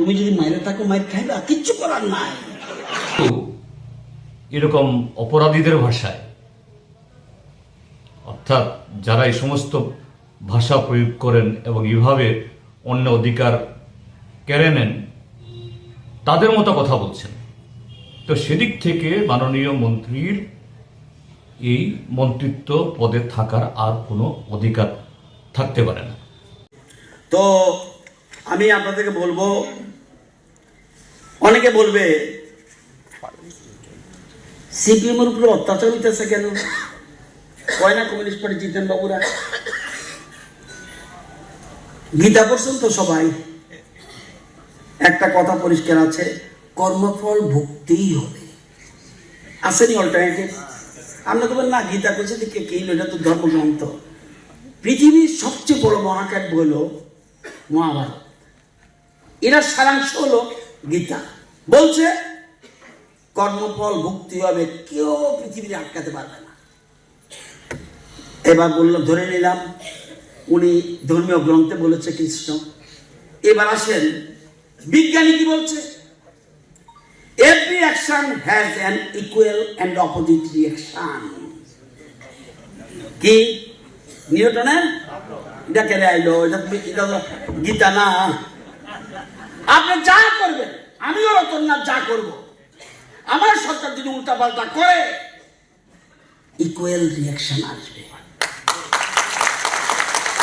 তুমি যদি মাইরে থাকো মাইর খাইবা কিচ্ছু করার নাই। তো এরকম অপরাধীদের ভাষায় অর্থাৎ যারা এই সমস্ত ভাষা প্রয়োগ করেন এবং এভাবে অন্য অধিকার কেড়ে নেন তাদের মতো কথা বলছেন। তো সেদিক থেকে মাননীয় মন্ত্রীর এই মন্ত্রিত্ব পদে থাকার আর কোনো অধিকার থাকতে পারে না। তো আমি আপনাদেরকে বলব অনেকে বলবে সিপিএম এর উপরে অত্যাচার হইতেছে কেন? কয় না কমিউনিস্ট পার্টি জিতেন বাবুরা? গীতা পড়ছেন তো সবাই একটা কথা পরিষ্কার আছে, কর্মফল ভুগতেই হবে। আসেনি অল্টারনেটিভ আমরা তো না, গীতা করছে কে কে এটা তো ধর্মগ্রন্থ। পৃথিবীর সবচেয়ে বড় মহাকাব্য হলো মহাভারত। এরা সারাংশ হলো গীতা। বলছে, কর্মফল ভুক্তি হবে, কেউ পৃথিবীতে আটকাতে পারবে না। এবার বললাম ধরে নিলাম, উনি ধর্মীয় গ্রন্থে বলেছে কৃষ্ণ। এবার আসেন, বিজ্ঞানী কি বলছে? Every action has an equal and opposite reaction কি? নিউটনের? এটা কেড়ে আইলো এটা গীতা না? আপনি আমিও না যা করব। আমার সরকার যদি উল্টা পাল্টা করে ইকুয়াল রিয়াকশন আসবে।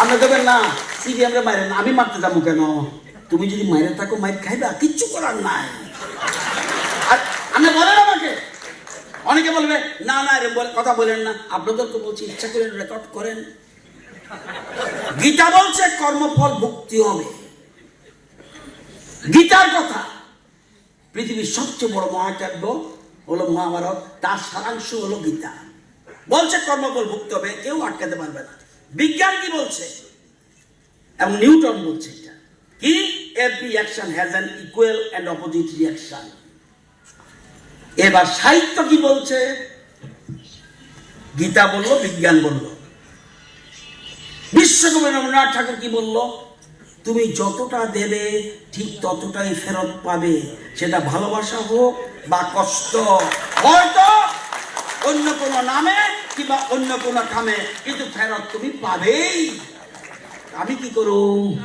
আপনি দেবেন না সিবিএমরে মারেন আমি মারতে যাব কেন? তুমি যদি মাইরে থাকো, মাইর খাইবা, কিচ্ছু করার নাই। আপনি বলেন আমাকে। অনেকে বলবে, না না রে কথা বলেন না। আপনাদের তো বলছি, ইচ্ছা করে রেকর্ড করেন। গীতা বলছে, কর্মফল ভুক্তি হবে। গীতার কথা। পৃথিবীর সবচেয়ে বড় মহাকাব্য হলো মহাভারত। তার সারাংশ হলো গীতা। বলছে কর্মফল ভুক্ত হবে, কেউ আটকাতে পারবে না। বিজ্ঞান কি বলছে? এবং নিউটন বলছে এটা। কি? Every action has an equal and opposite reaction এবার সাহিত্য কি বলছে? গীতা বলল, বিজ্ঞান বলল। বিশ্বকবি রবীন্দ্রনাথ ঠাকুর কি বলল? তুমি যতটা দেবে, ঠিক ততটাই ফেরত পাবে। সেটা ভালোবাসা হোক বা কষ্ট। হয়তো অন্য কোনো নামে কিংবা অন্য কোনো কামে, কিন্তু ফেরত তুমি পাবেই। আমি কি করুম?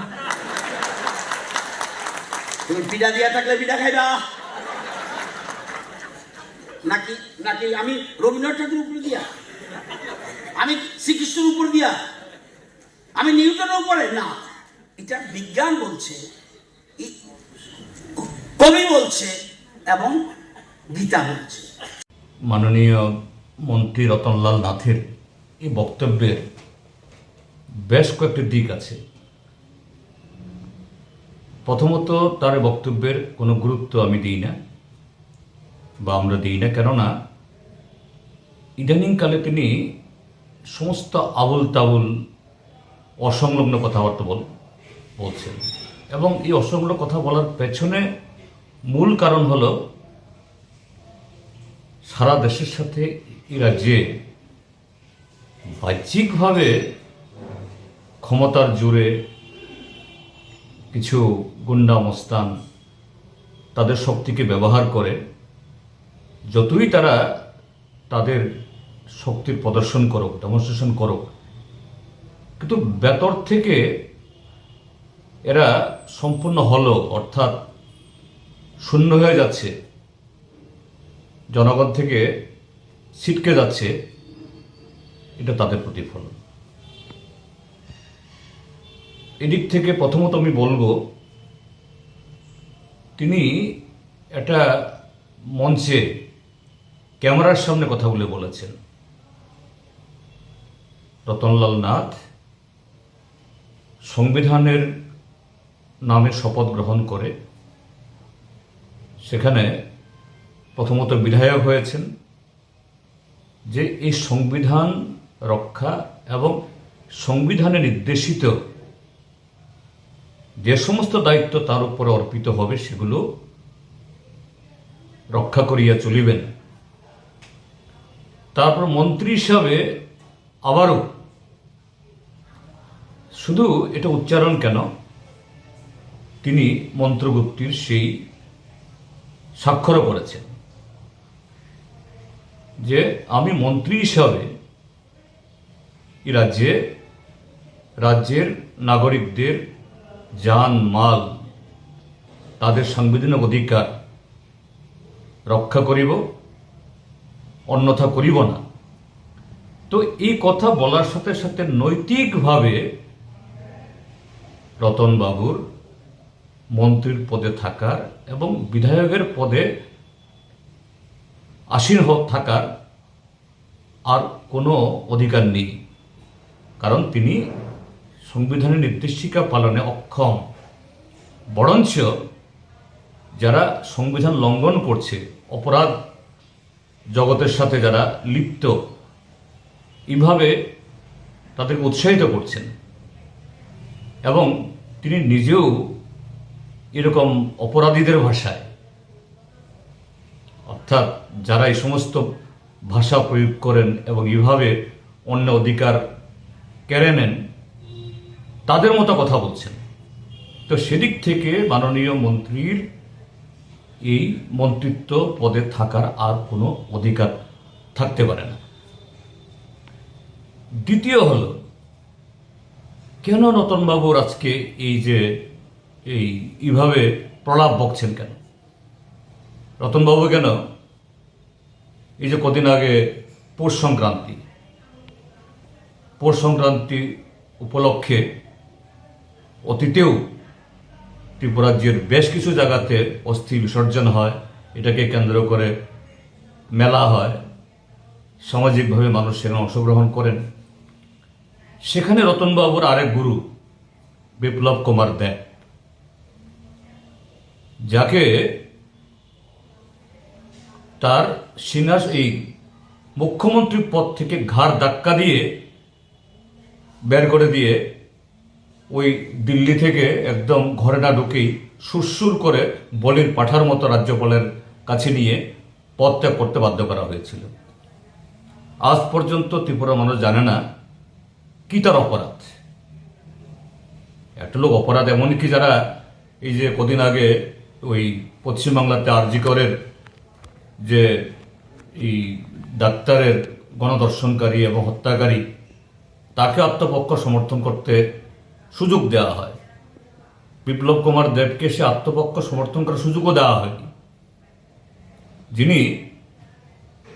তুমি পিঠা দিয়া থাকলে পিঠা খাইবা। নাকি নাকি আমি রবীন্দ্রনাথ ঠাকুরের উপরে দিয়া? আমি শ্রীকৃষ্ণের উপর দিয়া? আমি নিউটনের উপরে? না। এটা বিজ্ঞান বলছে কবি বলছে এবং গীতা বলছে। মাননীয় মন্ত্রী রতনলাল নাথের এই বক্তব্যের বেশ কয়েকটি দিক আছে। প্রথমত তার বক্তব্যের কোনো গুরুত্ব আমি দিই না, বা আমরা দিই না, কেননা ইদানিংকালে তিনি সমস্ত আবুল তাবুল অসংলগ্ন কথাবার্তা বল বলছেন এবং এই অসংলগ্ন কথা বলার পেছনে মূল কারণ হলো, সারা দেশের সাথে এই রাজ্যে বাহ্যিকভাবে ক্ষমতার জোরে কিছু গুন্ডা মস্তান তাদের শক্তিকে ব্যবহার করে, যতই তারা তাদের শক্তির প্রদর্শন করুক ডেমনস্ট্রেশন করুক, কিন্তু বেতর থেকে এরা সম্পূর্ণ হলো, অর্থাৎ শূন্য হয়ে যাচ্ছে। জনগণ থেকে ছিটকে যাচ্ছে। এটা তাদের প্রতিফলন। এদিক থেকে প্রথমত আমি বলব, তিনি একটা মঞ্চে ক্যামেরার সামনে কথা বলে বলেছেন। রতনলাল নাথ সংবিধানের নামে শপথ গ্রহণ করে সেখানে প্রথমত বিধায়ক হয়েছেন যে এই সংবিধান রক্ষা এবং সংবিধানে নির্দেশিত যে সমস্ত দায়িত্ব তার উপরে অর্পিত হবে সেগুলো রক্ষা করিয়া চলিবেন। তারপর মন্ত্রী হিসাবে আবারও শুধু এটা উচ্চারণ কেন? তিনি মন্ত্রগুপ্তির সেই স্বাক্ষরও করেছেন। যে আমি মন্ত্রী হিসাবে এই রাজ্যে, রাজ্যের নাগরিকদের যান মাল, তাদের সাংবিধানিক অধিকার রক্ষা করিব, অন্যথা করিব না। তো এই কথা বলার সাথে সাথে নৈতিকভাবে রতনবাবুর মন্ত্রীর পদে থাকার এবং বিধায়কের পদে আসীন থাকার আর কোনো অধিকার নেই। কারণ তিনি সংবিধানের নির্দেশিকা পালনে অক্ষম। বরঞ্চ যারা সংবিধান লঙ্ঘন করছে, অপরাধ জগতের সাথে যারা লিপ্ত এভাবে তাদেরকে উৎসাহিত করছেন। এবং তিনি নিজেও এরকম অপরাধীদের ভাষায়। অর্থাৎ যারা এই সমস্ত ভাষা প্রয়োগ করেন এবং এভাবে অন্য অধিকার কেড়ে নেন, তাদের মতো কথা বলছেন। তো সেদিক থেকে মাননীয় মন্ত্রীর এই মন্ত্রিত্ব পদে থাকার আর কোনো অধিকার থাকতে পারে না। দ্বিতীয় হল, কেন রতনবাবুর আজকে এই যে এই এইভাবে প্রলাপ বকছেন কেন? রতনবাবু কেন? এই যে কদিন আগে পৌষ সংক্রান্তি পৌষ সংক্রান্তি উপলক্ষে অতীতেও ত্রিপুরাজ্যের বেশ কিছু জায়গাতে অস্থি বিসর্জন হয়। এটাকে কেন্দ্র করে মেলা হয়। সামাজিকভাবে মানুষ সেখানে অংশগ্রহণ করেন। সেখানে রতনবাবুর আরেক গুরু বিপ্লব কুমার দেব। যাকে তার সিংহাস এই মুখ্যমন্ত্রীর পদ থেকে ঘাড় ধাক্কা দিয়ে বের করে দিয়ে ওই দিল্লি থেকে একদম ঘরে না ঢুকেই সুরসুর করে বলির পাঠার মতো রাজ্যপালের কাছে নিয়ে পদত্যাগ করতে বাধ্য করা হয়েছিল। আজ পর্যন্ত ত্রিপুরা মানুষ জানে না কি তার অপরাধ। একটা লোক অপরাধ এমনকি যারা এই যে কদিন আগে ওই পশ্চিমবাংলাতে আরজি করের যে এই ডাক্তারের গণদর্শনকারী এবং হত্যাকারী, তাকে আত্মপক্ষ সমর্থন করতে সুযোগ দেওয়া হয়। বিপ্লব কুমার দেবকে সে আত্মপক্ষ সমর্থন করার সুযোগও দেওয়া হয়নি। যিনি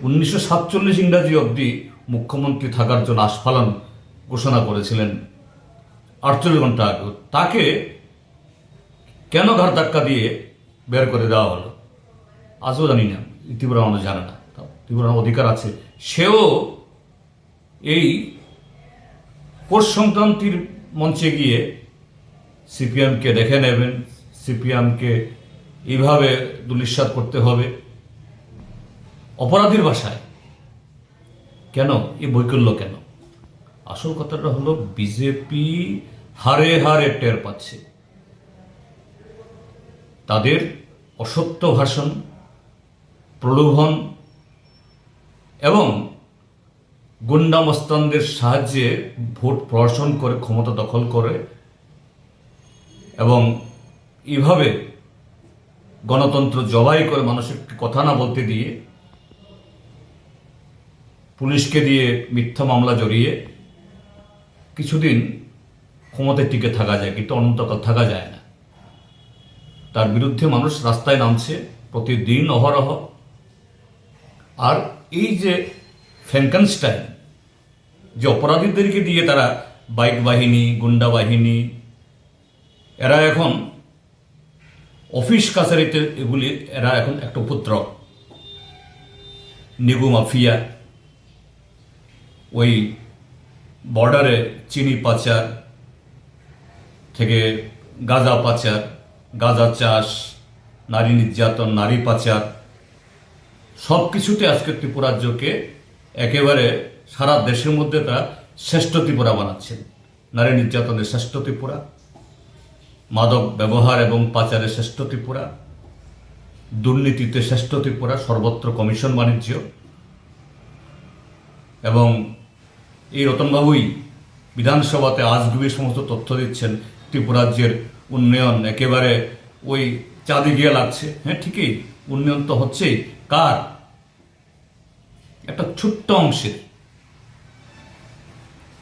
উনিশশো সাতচল্লিশ ইংরাজি অবধি মুখ্যমন্ত্রী থাকার জন্য আস্ফালন ঘোষণা করেছিলেন আটচল্লিশ ঘণ্টা আগে তাকে কেন ঘাড় ধাক্কা দিয়ে বের করে দেওয়া হলো। আজও জানি না, ত্রিপুরা মানুষ জানে না। ত্রিপুরার অধিকার আছে। সেও এই পৌষ সংক্রান্তির মঞ্চে গিয়ে সিপিএমকে দেখে নেবেন, সিপিএমকে এইভাবে দুলিশ্বাদ করতে হবে। অপরাধীর ভাষায় কেন? এই বৈকল্য কেন? আসল কথাটা হলো, বিজেপি হারে হারে টের পাচ্ছে। তাদের অসত্য ভাষণ, প্রলোভন এবং গুন্ডামস্তানদের সাহায্যে ভোট প্রহসন করে, ক্ষমতা দখল করে এবং এভাবে গণতন্ত্র জবাই করে মানুষের কথা না বলতে দিয়ে পুলিশকে দিয়ে মিথ্যা মামলা জড়িয়ে কিছুদিন ক্ষমতায় টিকে থাকা যায়, কিন্তু অনন্তকাল থাকা যায় না। তার বিরুদ্ধে মানুষ রাস্তায় নামছে, প্রতিদিন অহরহ। আর এই যে ফ্যানকানস্টাইন যে অপরাধীদেরকে দিয়ে তারা বাইক বাহিনী, গুন্ডা বাহিনী, এরা এখন অফিস কাছারিতে এগুলি, এরা এখন একটা উপদ্রব। নিগু মাফিয়া, ওই বর্ডারে চিনি পাচার থেকে গাঁজা পাচার গাঁজা চাষ, নারী নির্যাতন, নারী পাচার সব কিছুতে আজকে ত্রিপুরাজ্যকে একেবারে সারা দেশের মধ্যে তারা শ্রেষ্ঠ ত্রিপুরা বানাচ্ছেন। নারী নির্যাতনের শ্রেষ্ঠ ত্রিপুরা, মাদক ব্যবহার এবং পাচারের শ্রেষ্ঠ ত্রিপুরা, দুর্নীতিতে শ্রেষ্ঠ ত্রিপুরা, সর্বত্র কমিশন বাণিজ্য এবং এই রতনবাবুই বিধানসভাতে আজগুবি সমস্ত তথ্য দিচ্ছেন ত্রিপুরাজ্যের উন্নয়ন একেবারে ওই চাঁদে গিয়ে লাগছে। হ্যাঁ ঠিকই। উন্নয়ন তো হচ্ছেই। কার? একটা ছোট্ট অংশের।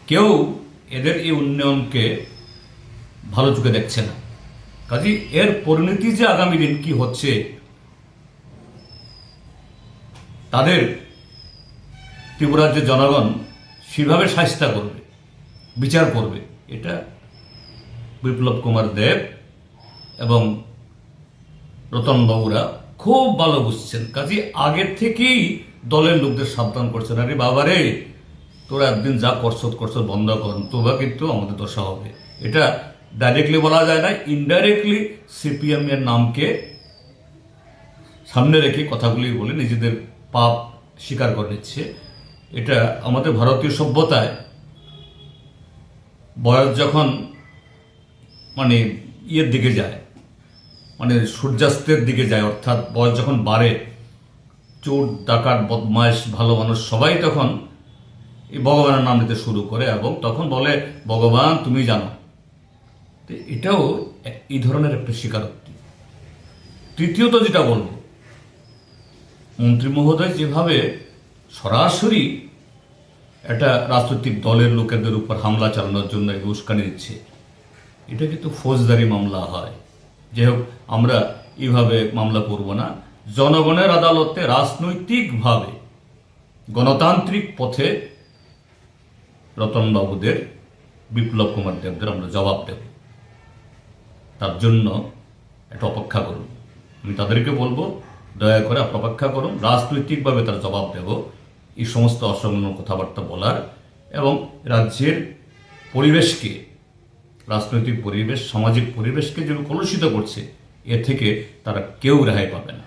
কেউ এদের এই উন্নয়নকে ভালো চোখে দেখছে না। কাজে এর পরিণতি যে আগামী দিন কি হচ্ছে, তাদের ত্রিপুরার যে জনগণ সেভাবে শাস্তা করবে, বিচার করবে, এটা বিপ্লব কুমার দেব এবং রতন বাবুরা খুব ভালো বুঝছেন। কাজে আগের থেকেই দলের লোকদের সাবধান করছেন। আরে বাবারে, তোরা একদিন যা করছত করছত বন্ধ কর, তোবা কিন্তু আমাদের দশা হবে। এটা ডাইরেক্টলি বলা যায় না ইনডাইরেক্টলি সিপিএম এর নামকে সামনে রেখে কথাগুলি বলে নিজেদের পাপ স্বীকার করে নিচ্ছে। এটা আমাদের ভারতীয় সভ্যতায় বয়স যখন মানে ইয়ের দিকে যায়। মানে সূর্যাস্তের দিকে যায়, অর্থাৎ বয়স যখন বাড়ে, চোর, ডাকাত, বদমাইশ, ভালো মানুষ সবাই তখন এই ভগবানের নাম নিতে শুরু করে এবং তখন বলে, ভগবান, তুমি জানো। তো এটাও এই ধরনের একটা স্বীকারোক্তি। তৃতীয়ত যেটা বলব, মন্ত্রী মহোদয় যেভাবে সরাসরি একটা রাজনৈতিক দলের লোকেদের উপর হামলা চালানোর জন্য উস্কানি দিচ্ছে এটা কিন্তু ফৌজদারি মামলা হয়। যাই হোক আমরা এভাবে মামলা করব না। জনগণের আদালতে রাজনৈতিকভাবে গণতান্ত্রিক পথে রতনবাবুদের, বিপ্লব কুমার দেবদের আমরা জবাব দেব। তার জন্য একটা অপেক্ষা করুন। আমি তাদেরকে বলব, দয়া করে আপনি অপেক্ষা করুন। রাজনৈতিকভাবে তার জবাব দেব। এই সমস্ত অসংলগ্ন কথাবার্তা বলার এবং রাজ্যের পরিবেশকে রাজনৈতিক পরিবেশ সামাজিক পরিবেশকে যেন কলুষিত করছে এ থেকে তারা কেউ রেহাই পাবে না।